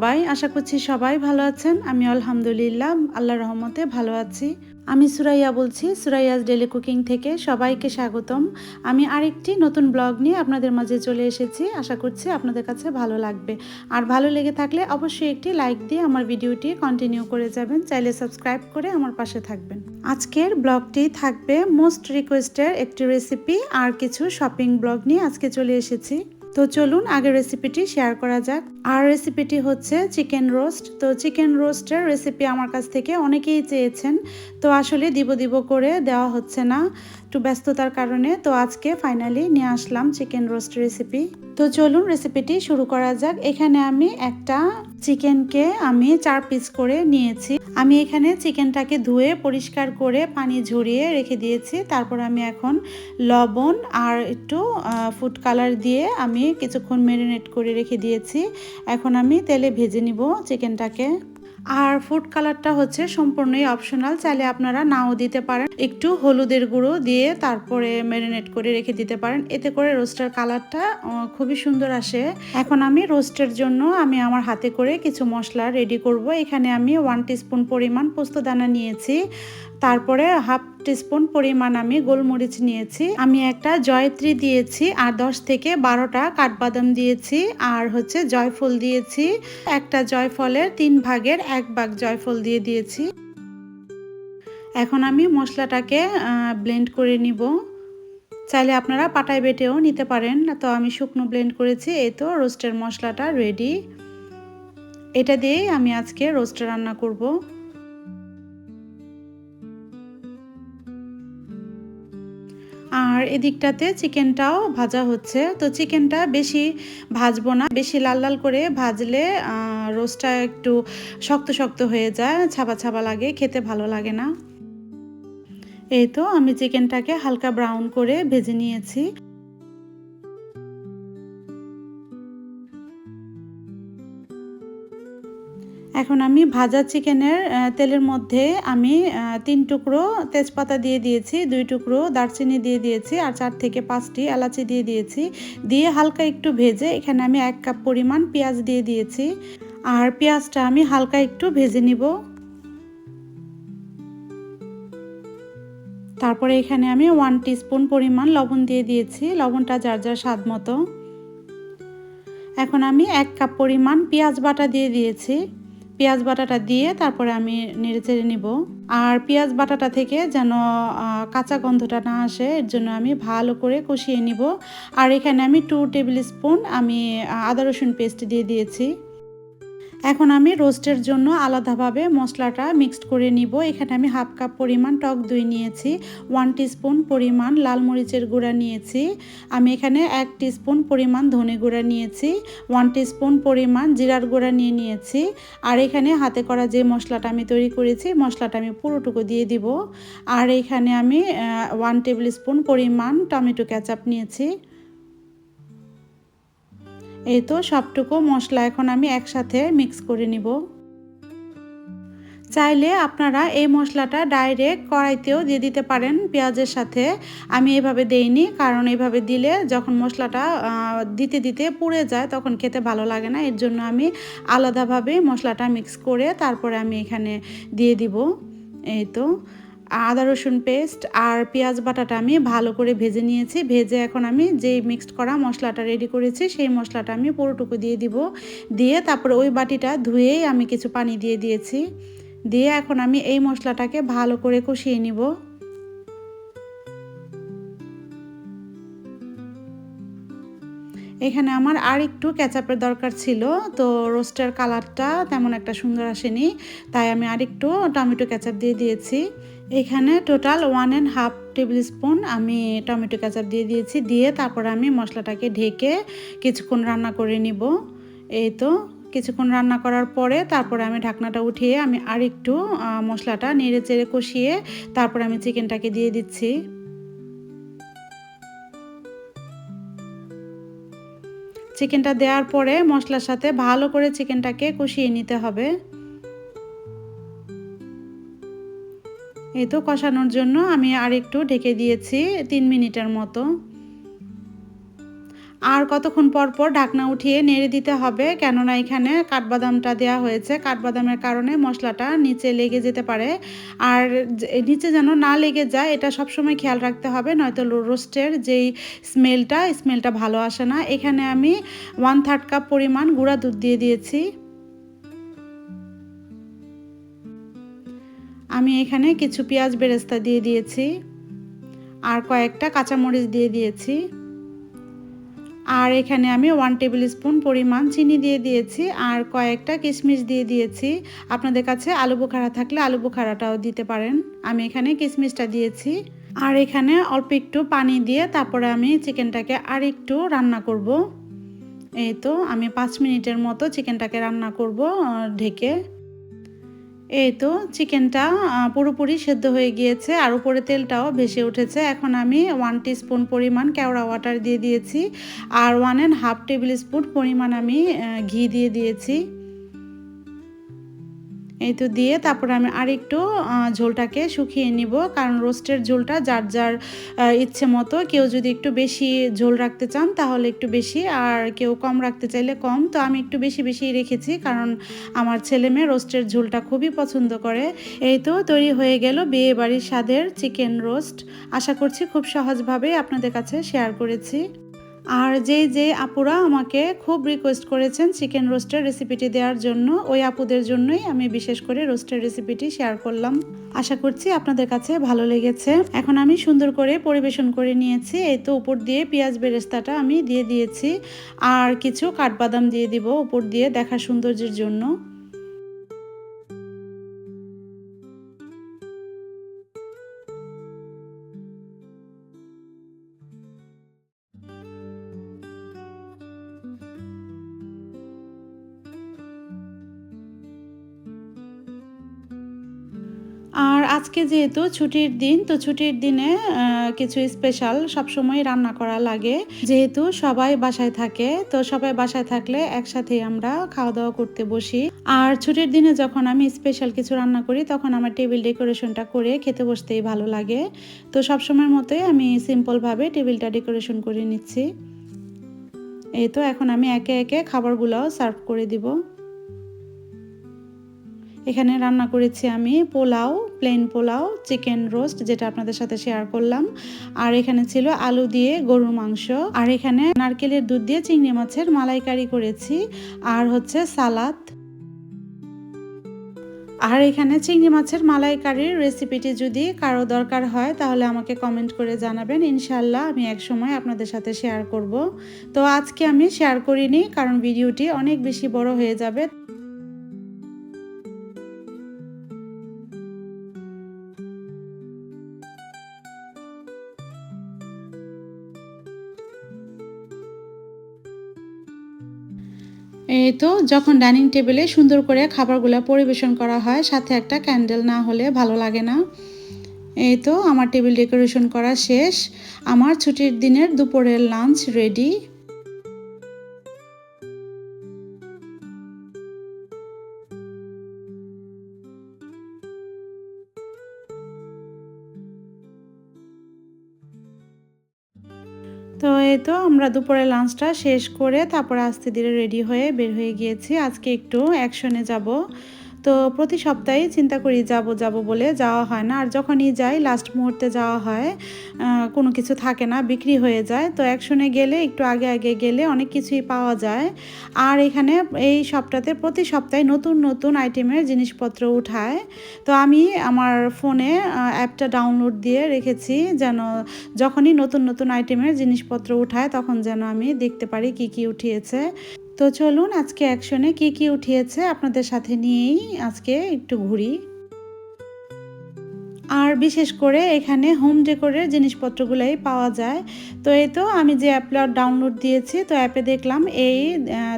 সবাই, আশা করছি সবাই ভালো আছেন। আমি আলহামদুলিল্লাহ আল্লাহ রহমতে ভালো আছি। আমি সুরাইয়া বলছি সুরাইয়াজ ডেলি কুকিং থেকে সবাইকে স্বাগতম। আমি আরেকটি নতুন ব্লগ নিয়ে আপনাদের মাঝে চলে এসেছি। আশা করছি আপনাদের কাছে ভালো লাগবে। আর ভালো লেগে থাকলে অবশ্যই একটি লাইক দিয়ে আমার ভিডিওটি কন্টিনিউ করে যাবেন। চাইলে সাবস্ক্রাইব করে আমার পাশে থাকবেন। আজকের ব্লগটি থাকবে মোস্ট রিকোয়েস্টের একটি রেসিপি আর কিছু শপিং ব্লগ নিয়ে আজকে চলে এসেছি। তো চলুন আগের রেসিপিটি শেয়ার করা যাক। আর রেসিপিটি হচ্ছে চিকেন রোস্ট তো চিকেন রোস্টের রেসিপি আমার কাছ থেকে অনেকেই চেয়েছেন। তো আসলে দিব দিব করে দেওয়া হচ্ছে না। একটু ব্যস্ততার কারণে তো আজকে ফাইনালি নিয়ে আসলাম চিকেন রোস্ট রেসিপি তো চলুন রেসিপিটি শুরু করা যাক। এখানে আমি একটা চিকেনকে আমি চার পিস করে নিয়েছি। আমি এখানে চিকেনটাকে ধুয়ে, পরিষ্কার করে পানি ঝরিয়ে রেখে দিয়েছি। তারপর আমি এখন লবণ আর একটু ফুড কালার দিয়ে আমি কিছুক্ষণ ম্যারিনেট করে রেখে দিয়েছি। এখন আমি তেলে ভেজে নিব চিকেনটাকে আর ফুড কালারটা হচ্ছে সম্পূর্ণই অপশনাল চাইলে আপনারা নাও দিতে পারেন। একটু হলুদের গুঁড়ো দিয়ে তারপরে ম্যারিনেট করে রেখে দিতে পারেন। এতে করে রোস্টের কালারটা খুবই সুন্দর আসে। এখন আমি রোস্টের জন্য আমি আমার হাতে করে কিছু মশলা রেডি করব। এখানে আমি ওয়ান টিস্পুন পরিমাণ পোস্তদানা নিয়েছি। তারপরে হাফ টিস্পুন পরিমাণ আমি গোলমরিচ নিয়েছি। আমি একটা জয়ত্রী দিয়েছি আর দশ থেকে বারোটা কাঠবাদাম দিয়েছি আর হচ্ছে জয়ফল দিয়েছি। একটা জয়ফলের তিন ভাগের এক ভাগ জয়ফল দিয়ে দিয়েছি। এখন আমি মশলাটাকে ব্লেন্ড করে নিব। চাইলে আপনারা পাটায় বেটেও নিতে পারেন। তো আমি শুকনো ব্লেন্ড করেছি। এই তো রোস্টের মশলাটা রেডি এটা দিয়েই আমি আজকে রোস্ট রান্না করব। আর এদিকটাতে চিকেনটাও ভাজা হচ্ছে। তো চিকেনটা বেশি ভাজবো না, বেশি লাল লাল করে ভাজলে রোস্টটা একটু শক্ত শক্ত হয়ে যায় ছাবা ছাবা লাগে, খেতে ভালো লাগে না। এই তো আমি চিকেনটাকে হালকা ব্রাউন করে ভেজে নিয়েছি। এখন আমি ভাজা চিকেনের তেলের মধ্যে আমি তিন টুকরো তেজপাতা দিয়ে দিয়েছি, দুই টুকরো দারচিনি দিয়ে দিয়েছি আর চার থেকে পাঁচটি এলাচি দিয়ে দিয়েছি। দিয়ে হালকা একটু ভেজে এখানে আমি এক কাপ পরিমাণ পেঁয়াজ দিয়ে দিয়েছি। আর পেঁয়াজটা আমি হালকা একটু ভেজে নিব। তারপরে এখানে আমি ওয়ান টিস্পুন পরিমাণ লবণ দিয়ে দিয়েছি, লবণটা যার যার স্বাদ মতো। এখন আমি এক কাপ পরিমাণ পেঁয়াজ বাটা দিয়ে দিয়েছি। পেঁয়াজ বাটাটা দিয়ে তারপরে আমি নেড়ে চেড়ে নিব। আর পেঁয়াজ বাটাটা থেকে যেন কাঁচা গন্ধটা না আসে, এর জন্য আমি ভালো করে কষিয়ে নিব। আর এখানে আমি টু টেবিল স্পুন আমি আদা রসুন পেস্ট দিয়ে দিয়েছি। এখন আমি রোস্টের জন্য আলাদাভাবে মশলাটা মিক্সড করে নিব। এখানে আমি হাফ কাপ পরিমাণ টক দই নিয়েছি ওয়ান টিস্পুন পরিমাণ লাল মরিচের গুঁড়া নিয়েছি, আমি এখানে এক টিস্পুন পরিমাণ ধনে গুঁড়া নিয়েছি ওয়ান টিস্পুন পরিমাণ জিরার গুঁড়া নিয়ে নিয়েছি, আর এখানে হাতে করা যে মশলাটা আমি তৈরি করেছি, মশলাটা আমি পুরোটুকু দিয়ে দিব। আর এখানে আমি ওয়ান টেবিল স্পুন পরিমাণ টমেটো ক্যাচাপ নিয়েছি। এই তো সবটুকু মশলা এখন আমি একসাথে মিক্স করে নিব। চাইলে আপনারা এই মশলাটা ডাইরেক্ট কড়াইতেও দিয়ে দিতে পারেন পেঁয়াজের সাথে। আমি এভাবে দেইনি, কারণ এভাবে দিলে যখন মশলাটা দিতে দিতে পুড়ে যায় তখন খেতে ভালো লাগে না। এর জন্য আমি আলাদাভাবে মশলাটা মিক্স করে তারপরে আমি এখানে দিয়ে দিব। এই তো। আদা, রসুন পেস্ট আর পেঁয়াজ বাটাটা আমি ভালো করে ভেজে নিয়েছি। ভেজে এখন আমি যেই মিক্সড করা মশলাটা রেডি করেছি, সেই মশলাটা আমি পুরোটুকু দিয়ে দিব। দিয়ে তারপরে ওই বাটিটা ধুয়েই আমি কিছু পানি দিয়ে দিয়েছি। দিয়ে এখন আমি এই মশলাটাকে ভালো করে কষিয়ে নিব। এখানে আমার আর একটু ক্যাচাপের দরকার ছিল, তো রোস্টের কালারটা তেমন একটা সুন্দর আসেনি, তাই আমি আরেকটু টমেটো ক্যাচাপ দিয়ে দিয়েছি। এখানে total one and half table spoon আমি টমেটো কেচাপ দিয়ে দিয়েছি। দিয়ে তারপর আমি মশলাটাকে ঢেকে কিছুক্ষণ রান্না করে নিব। এই তো, কিছুক্ষণ রান্না করার পরে তারপরে আমি ঢাকনাটা উঠিয়ে আমি আরেকটু মশলাটা নেড়ে চেড়ে কষিয়ে তারপর আমি চিকেনটাকে দিয়ে দিচ্ছি। চিকেনটা দেওয়ার পরে মশলার সাথে ভালো করে চিকেনটাকে কষিয়ে নিতে হবে। এই তো কষানোর জন্য আমি আর একটু ঢেকে দিয়েছি তিন মিনিটের মতো। আর কতক্ষণ পর পর ঢাকনা উঠিয়ে নেড়ে দিতে হবে, কেননা এখানে কাঠবাদামটা দেওয়া হয়েছে। কাঠবাদামের কারণে মশলাটা নিচে লেগে যেতে পারে। আর নিচে যেন না লেগে যায়, এটা সবসময় খেয়াল রাখতে হবে, নয়তো রোস্টের যেই স্মেলটা স্মেলটা ভালো আসে না। এখানে আমি ওয়ান থার্ড কাপ পরিমাণ গুঁড়া দুধ দিয়ে দিয়েছি। আমি এখানে কিছু পেঁয়াজ বেরেস্তা দিয়ে দিয়েছি, আর কয়েকটা কাঁচামরিচ দিয়ে দিয়েছি, আর এখানে আমি ওয়ান টেবিল স্পুন পরিমাণ চিনি দিয়ে দিয়েছি, আর কয়েকটা কিশমিশ দিয়ে দিয়েছি। আপনাদের কাছে আলু বোখারা থাকলে আলু বোখারাটাও দিতে পারেন। আমি এখানে কিশমিশটা দিয়েছি, আর এখানে অল্প একটু পানি দিয়ে তারপরে আমি চিকেনটাকে আর একটু রান্না করব। এই তো আমি পাঁচ মিনিটের মতো চিকেনটাকে রান্না করব ঢেকে। এই তো চিকেনটা পুরোপুরি সেদ্ধ হয়ে গিয়েছে আর উপরে তেলটাও ভেসে উঠেছে। এখন আমি ওয়ান স্পুন পরিমাণ কেওড়া ওয়াটার দিয়ে দিয়েছি আর one and half table spoon পরিমাণ আমি ঘি দিয়ে দিয়েছি। এই তো দিয়ে তারপর আমি আরেকটু ঝোলটাকে শুকিয়ে নিব। কারণ রোস্টের ঝোলটা যার যার ইচ্ছে মতো, কেউ যদি একটু বেশি ঝোল রাখতে চান তাহলে একটু বেশি, আর কেউ কম রাখতে চাইলে কম। তো আমি একটু বেশি বেশি রেখেছি, কারণ আমার ছেলে মেয়ে রোস্টের ঝোলটা খুবই পছন্দ করে। এই তো তৈরি হয়ে গেল বিয়ে বাড়ির স্বাদের চিকেন রোস্ট। আশা করছি খুব সহজভাবে আপনাদের কাছে শেয়ার করেছি। আর যে যে আপুরা আমাকে খুব রিকোয়েস্ট করেছেন চিকেন রোস্টের রেসিপিটি দেওয়ার জন্য, ওই আপুদের জন্যই আমি বিশেষ করে রোস্টের রেসিপিটি শেয়ার করলাম। আশা করছি আপনাদের কাছে ভালো লেগেছে। এখন আমি সুন্দর করে পরিবেশন করে নিয়েছি। এই তো উপর দিয়ে পেঁয়াজ বেরেস্তাটা আমি দিয়ে দিয়েছি। আর কিছু কাঠবাদাম দিয়ে দিব উপর দিয়ে দেখা সৌন্দর্যের জন্য। আজকে যেহেতু ছুটির দিন, তো ছুটির দিনে কিছু স্পেশাল সবসময় রান্না করা লাগে। যেহেতু সবাই বাসায় থাকে, তো সবাই বাসায় থাকলে একসাথে আমরা খাওয়া দাওয়া করতে বসি। আর ছুটির দিনে যখন আমি স্পেশাল কিছু রান্না করি, তখন আমার টেবিল ডেকোরেশনটা করে খেতে বসতেই ভালো লাগে। তো সবসময়ের মতোই আমি সিম্পলভাবে টেবিলটা ডেকোরেশন করে নিচ্ছি। এই তো, এখন আমি একে একে খাবারগুলোও সার্ভ করে দিব। এখানে রান্না করেছি আমি pulao plain pulao chicken roast যেটা আপনাদের সাথে শেয়ার করলাম। আর এখানে ছিল আলু দিয়ে গরুর মাংস। আর এখানে নারকেলের দুধ দিয়ে চিংড়ি মাছের মালাইকারি করেছি। আর হচ্ছে সালাদ। আর এখানে চিংড়ি মাছের মালাইকারির রেসিপিটি যদি কারও দরকার হয়, তাহলে আমাকে কমেন্ট করে জানাবেন। ইনশাল্লাহ আমি এক সময় আপনাদের সাথে শেয়ার করব। তো আজকে আমি শেয়ার করিনি, কারণ ভিডিওটি অনেক বেশি বড় হয়ে যাবে। এই তো, যখন ডাইনিং টেবিলে সুন্দর করে খাবারগুলো পরিবেশন করা হয়, সাথে একটা ক্যান্ডেল না হলে ভালো লাগে না। এই তো, আমার টেবিল ডেকোরেশন করা শেষ। আমার ছুটির দিনের দুপুরের লাঞ্চ রেডি। তো এই তো আমরা দুপুরে লাঞ্চটা শেষ করে তারপরে আস্তে ধীরে রেডি হয়ে বের হয়ে গিয়েছি। আজকে একটু অ্যাকশনে যাব। তো প্রতি সপ্তাহে চিন্তা করি, যাব যাব বলে যাওয়া হয় না। আর যখনই যাই লাস্ট মুহূর্তে যাওয়া হয় কোনো কিছু থাকে না, বিক্রি হয়ে যায়। তো একশনে গেলে, একটু আগে আগে গেলে অনেক কিছুই পাওয়া যায়। আর এখানে এই সপ্তাহে প্রতি সপ্তাহে নতুন নতুন আইটেমের জিনিসপত্র উঠায়। তো আমি আমার ফোনে অ্যাপটা ডাউনলোড দিয়ে রেখেছি, যেন যখনই নতুন নতুন আইটেমের জিনিসপত্র উঠায়, তখন যেন আমি দেখতে পারি কি কি উঠিয়েছে। তো চলুন আজকে অ্যাকশনে কি কি উঠিয়েছে আপনাদের সাথে নিয়েই আজকে একটু ঘুরি। আর বিশেষ করে এখানে হোম ডেকোরের জিনিসপত্রগুলোই পাওয়া যায়। তো এই তো আমি যে অ্যাপটা ডাউনলোড দিয়েছি, তো অ্যাপে দেখলাম এই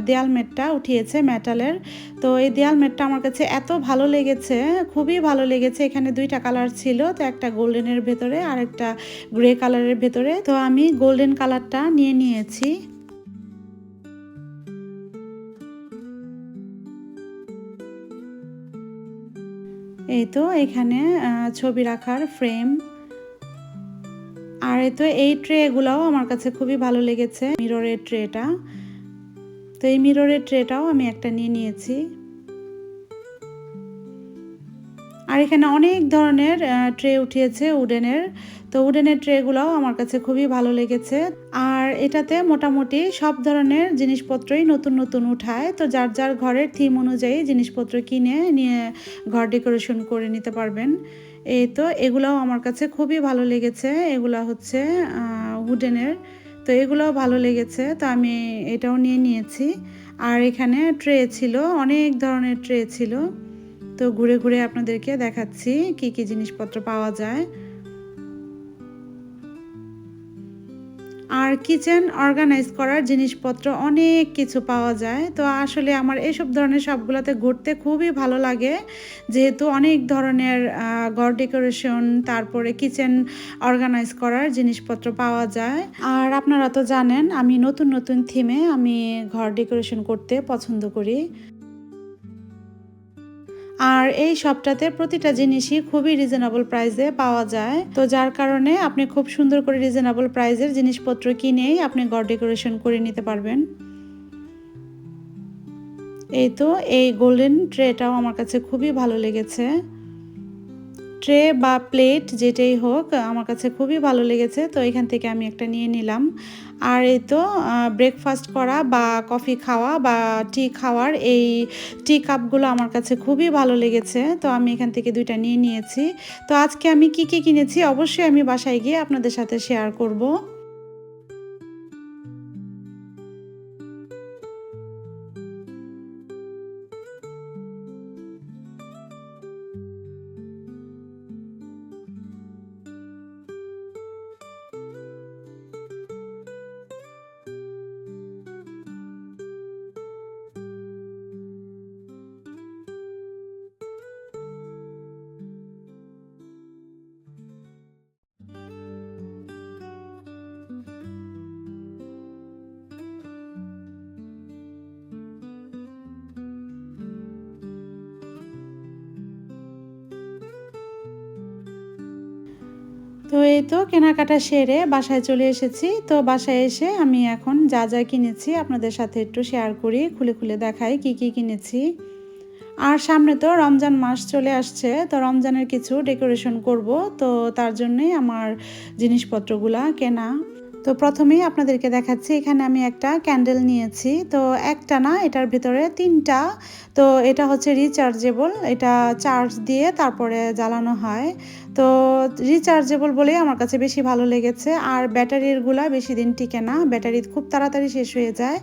দেয়াল মেটটা উঠিয়েছে মেটালের তো এই দেয়াল মেটটা আমার কাছে এত ভালো লেগেছে, খুবই ভালো লেগেছে। এখানে দুইটা কালার ছিল, তো একটা গোল্ডেনের ভেতরে আর একটা গ্রে কালারের ভেতরে। তো আমি গোল্ডেন কালারটা নিয়ে নিয়েছি। এই তো এখানে ছবি রাখার ফ্রেম আর তো এই ট্রেগুলোও আমার কাছে খুবই ভালো লেগেছে মিররের ট্রেটা তো এই মিররের ট্রেটাও আমি একটা নিয়ে নিয়েছি। আর এখানে অনেক ধরনের ট্রে উঠিয়েছে উডেনের। তো উডেনের ট্রেগুলোও আমার কাছে খুবই ভালো লেগেছে। আর এটাতে মোটামুটি সব ধরনের জিনিসপত্রই নতুন নতুন উঠায়। তো যার যার ঘরের থিম অনুযায়ী জিনিসপত্র কিনে, নিয়ে ঘর ডেকোরেশন করে নিতে পারবেন। এই তো, এগুলাও আমার কাছে খুবই ভালো লেগেছে। এগুলা হচ্ছে উডেনের তো এগুলোও ভালো লেগেছে। তো আমি এটাও নিয়ে নিয়েছি। আর এখানে ট্রে ছিল, অনেক ধরনের ট্রে ছিল। তো ঘুরে ঘুরে আপনাদেরকে দেখাচ্ছি কি কি জিনিসপত্র পাওয়া যায়। আর কিচেন অর্গানাইজ করার জিনিসপত্র অনেক কিছু পাওয়া যায়। তো আসলে আমার এইসব ধরনের সবগুলোতে ঘুরতে খুবই ভালো লাগে। যেহেতু অনেক ধরনের ঘর ডেকোরেশন, তারপরে কিচেন অর্গানাইজ করার জিনিসপত্র পাওয়া যায়। আর আপনারা তো জানেন, আমি নতুন নতুন থিমে আমি ঘর ডেকোরেশন করতে পছন্দ করি। আর এই শপটাতে প্রতিটা জিনিসই খুবই রিজনেবল প্রাইসে পাওয়া যায়। তো যার কারণে আপনি খুব সুন্দর করে রিজনেবল প্রাইসের জিনিসপত্র কিনেই আপনি ঘর ডেকোরেশন করে নিতে পারবেন। এই তো, এই গোল্ডেন ট্রেটাও আমার কাছে খুবই ভালো লেগেছে। ট্রে বা প্লেট যেটাই হোক, আমার কাছে খুবই ভালো লেগেছে। তো এখান থেকে আমি একটা নিয়ে নিলাম। আর এই তো ব্রেকফাস্ট করা বা কফি খাওয়া বা টি খাওয়ার এই টি কাপগুলো আমার কাছে খুবই ভালো লেগেছে। তো আমি এখান থেকে দুইটা নিয়ে নিয়েছি। তো আজকে আমি কি কি কিনেছি? অবশ্যই আমি বাসায় গিয়ে আপনাদের সাথে শেয়ার করব। তো এই তো কেনাকাটা সেরে বাসায় চলে এসেছি। তো বাসায় এসে আমি এখন যা যা কিনেছি আপনাদের সাথে একটু শেয়ার করি, খুলে খুলে দেখাই কি কি কিনেছি। আর সামনে তো রমজান মাস চলে আসছে, তো রমজানের কিছু ডেকোরেশন করব। তো তার জন্যই আমার জিনিসপত্রগুলা কেনা তো প্রথমেই আপনাদেরকে দেখাচ্ছি, এখানে আমি একটা ক্যান্ডেল নিয়েছি। তো একটা না, এটার ভিতরে তিনটা, তো এটা হচ্ছে রিচার্জেবল এটা চার্জ দিয়ে তারপরে জ্বালানো হয়। তো রিচার্জেবল বলেই আমার কাছে বেশি ভালো লেগেছে, আর ব্যাটারিরগুলা বেশি দিন টিকে না, ব্যাটারি খুব তাড়াতাড়ি শেষ হয়ে যায়।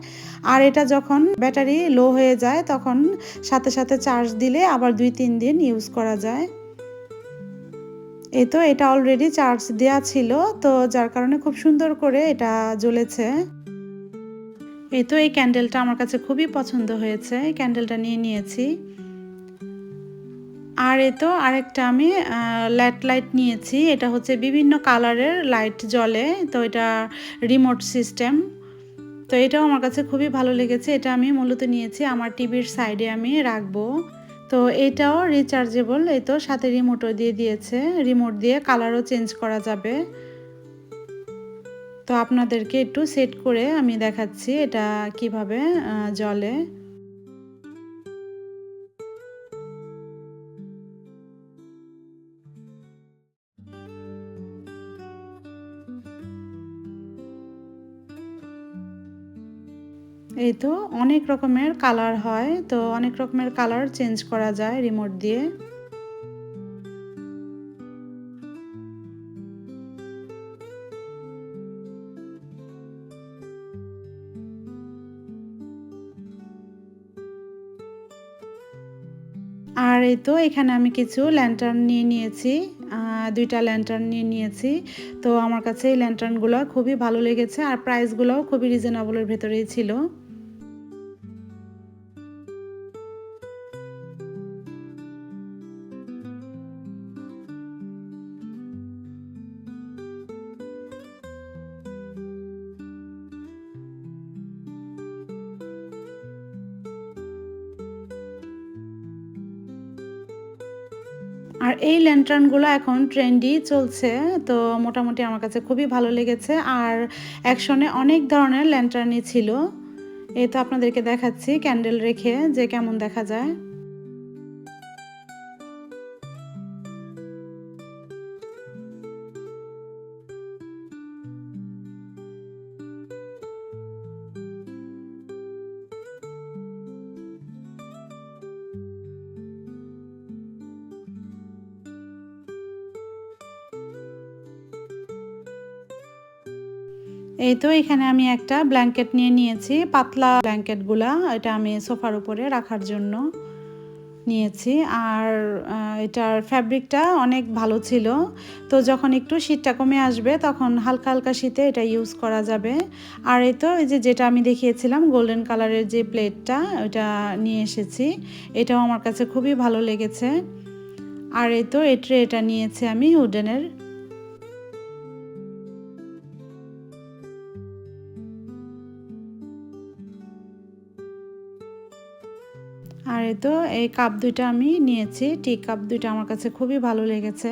আর এটা যখন ব্যাটারি লো হয়ে যায়, তখন সাথে সাথে চার্জ দিলে আবার দুই তিন দিন ইউজ করা যায়। এই তো এটা অলরেডি চার্জ দেওয়া ছিল, তো যার কারণে খুব সুন্দর করে এটা জ্বলেছে। এই তো এই ক্যান্ডেলটা আমার কাছে খুবই পছন্দ হয়েছে, এই ক্যান্ডেলটা নিয়ে নিয়েছি। আর এ তো আরেকটা আমি ল্যাট লাইট নিয়েছি, এটা হচ্ছে বিভিন্ন কালারের লাইট জ্বলে, তো এটা রিমোট সিস্টেম তো এটাও আমার কাছে খুবই ভালো লেগেছে, এটা আমি মূলত নিয়েছি, আমার টিভির সাইডে আমি রাখব। তো এটাও রিচার্জেবল এই তো সাথে রিমোটও দিয়ে দিয়েছে। রিমোট দিয়ে কালারও চেঞ্জ করা যাবে। তো আপনাদেরকে একটু সেট করে আমি দেখাচ্ছি এটা কীভাবে জলে এই তো অনেক রকমের কালার হয়, তো অনেক রকমের কালার চেঞ্জ করা যায় রিমোট দিয়ে। আর এই তো এখানে আমি কিছু ল্যান্টার্ন নিয়ে নিয়েছি দুইটা ল্যান্টার্ন নিয়ে নিয়েছি। তো আমার কাছে এই ল্যান্টার্নগুলো খুবই ভালো লেগেছে, আর প্রাইসগুলোও খুবই রিজনেবলের ভেতরেই ছিল। এই ল্যান্টার্নগুলো এখন ট্রেন্ডি চলছে, তো মোটামুটি আমার কাছে খুবই ভালো লেগেছে। আর অ্যাকশনে অনেক ধরনের ল্যান্টার্নই ছিল। এই তো আপনাদেরকে দেখাচ্ছি ক্যান্ডেল রেখে যে কেমন দেখা যায়। এই তো এখানে আমি একটা ব্ল্যাঙ্কেট নিয়ে নিয়েছি, পাতলা ব্ল্যাঙ্কেটগুলা, এটা আমি সোফার উপরে রাখার জন্য নিয়েছি। আর এটার ফ্যাব্রিকটা অনেক ভালো ছিল। তো যখন একটু শীতটা কমে আসবে, তখন হালকা হালকা শীতে এটা ইউজ করা যাবে। আর এই তো এই যে যেটা আমি দেখিয়েছিলাম গোল্ডেন কালারের যে প্লেটটা ওইটা নিয়ে এসেছি। এটাও আমার কাছে খুবই ভালো লেগেছে। আর এই তো এই ট্রেটা নিয়েছি আমি উডেনের আর এই তো এই কাপ দুইটা আমি নিয়েছি, টি কাপ দুইটা আমার কাছে খুবই ভালো লেগেছে।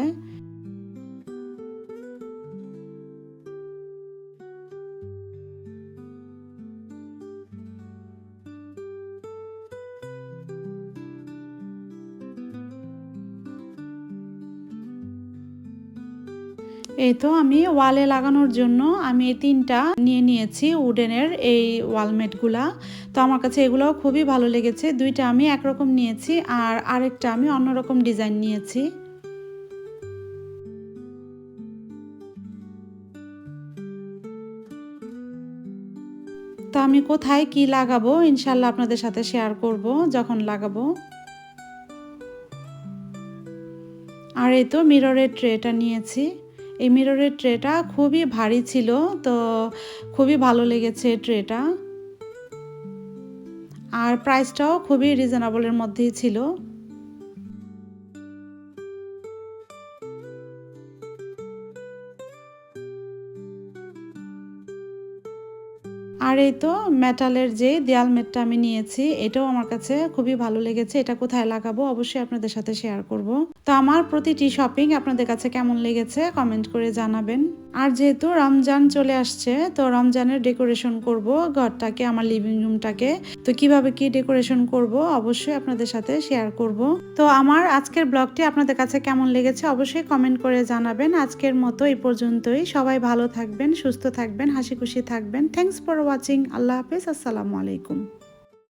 এই তো আমি ওয়ালে লাগানোর জন্য আমি তিনটা নিয়ে নিয়েছি উডেনের এই ওয়ালমেটগুলা। তো আমার কাছে এগুলো খুবই ভালো লেগেছে। দুইটা আমি একরকম নিয়েছি আর আরেকটা আমি অন্যরকম ডিজাইন নিয়েছি। তো আমি কোথায় কি লাগাবো ইনশাল্লাহ আপনাদের সাথে শেয়ার করব যখন লাগাবো। আর এই তো মিররের ট্রেটা নিয়েছি। এই মিররের ট্রেটা খুবই ভারী ছিল, তো খুবই ভালো লেগেছে ট্রেটা আর প্রাইসটাও খুবই রিজনেবলের মধ্যেই ছিল। আর এই তো মেটালের যে দেয়াল মেটটা আমি নিয়েছি, এটাও আমার কাছে খুবই ভালো লেগেছে। এটা কোথায় লাগাবো অবশ্যই আপনাদের সাথে শেয়ার করব। তো আমার প্রতিটি শপিং আপনাদের কাছে কেমন লেগেছে কমেন্ট করে জানাবেন। আর যেহেতু রমজান চলে আসছে, তো রমজানের ডেকোরেশন করব ঘরটাকে, আমার লিভিং রুমটাকে তো কীভাবে কি ডেকোরেশন করব অবশ্যই আপনাদের সাথে শেয়ার করব। তো আমার আজকের ব্লগটি আপনাদের কাছে কেমন লেগেছে অবশ্যই কমেন্ট করে জানাবেন। আজকের মতো এই পর্যন্তই। সবাই ভালো থাকবেন, সুস্থ থাকবেন, হাসি খুশি থাকবেন। থ্যাংকস ফর ওয়াচিং আল্লাহ হাফিজ। আসসালামু আলাইকুম।